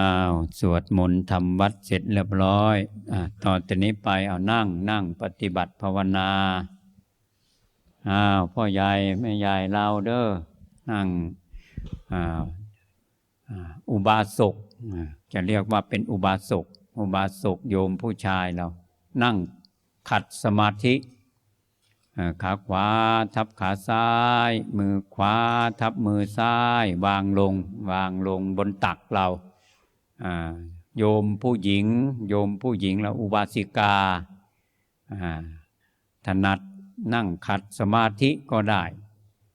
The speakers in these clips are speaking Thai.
อ้าวสวดมนต์ทำวัดเสร็จเรียบร้อยอ่าต่อจากนี้ไปเอานั่งนั่งปฏิบัติภาวนาอ้าวพ่อใหญ่แม่ใหญ่เราเด้อนั่งอ่าอุบาสกจะเรียกว่าเป็นอุบาสกอุบาสกโยมผู้ชายเรา นั่งขัดสมาธิขาขวาทับขาซ้าย มือขวาทับมือซ้าย วางลง วางลงบนตักเรา โยมผู้หญิง โยมผู้หญิงเราอุบาสิกาถนัดนั่งขัดสมาธิก็ได้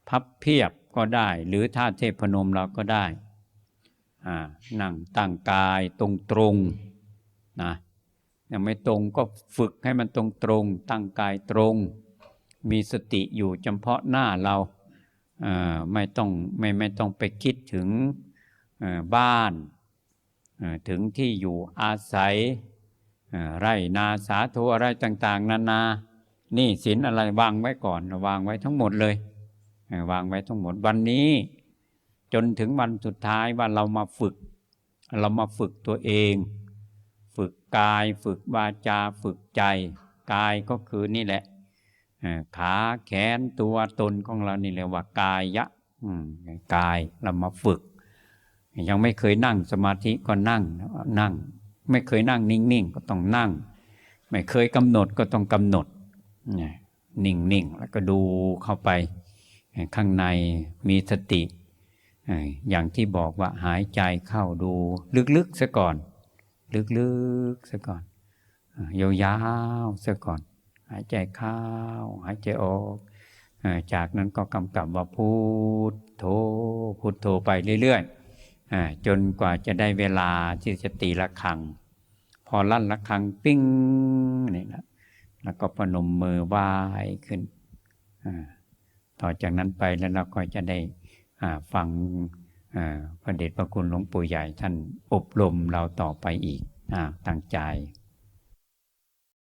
พับเพียบก็ได้ หรือท่าเทพนมเราก็ได้นั่งตั้งกายตรงตรงๆนะยังไม่ตรงก็ฝึกให้มันตรงตรง ตั้งกายตรง มีสติอยู่เฉพาะหน้าเราไม่ต้องไม่ไม่ต้องไปคิดถึงบ้าน ถึงที่อยู่อาศัยไร่นาสาโทอะไรต่าง ๆ นานา นี่สินอะไรวางไว้ก่อนวางไว้ทั้งหมดเลยวางไว้ทั้งหมดวันนี้ จนถึงวันสุดท้ายว่าเรามาฝึก เรามาฝึกตัวเอง ฝึกกายฝึกวาจาฝึกใจ กายก็คือนี่แหละขาแขนตัวตนของเรานี่เรียกว่ากายยะกายเรามาฝึก ยังไม่เคยนั่งสมาธิก็นั่งนั่ง ไม่เคยนั่งนิ่งๆก็ต้องนั่ง ไม่เคยกำหนดก็ต้องกำหนดนี่ยนิ่งๆแล้วก็ดูเข้าไป ข้างในมีสติ อย่างที่บอกว่าหายใจเข้าดูลึกๆซะก่อน ลึกๆซะก่อนยาวๆซะก่อน หายใจเข้า หายใจออกจากนั้นก็กำกับว่าพุทโธพุทโธไปเรื่อยๆ จนกว่าจะได้เวลาที่จะตีละฆัง พอลั่นละฆังปิ้งนี่นะแล้วก็ประนมมือไหว้ขึ้น ต่อจากนั้นไปแล้วเราก็จะได้ฟังพระเดชพระคุณหลวงปู่ใหญ่ท่านอบรมเราต่อไปอีกอ่าตั้งใจ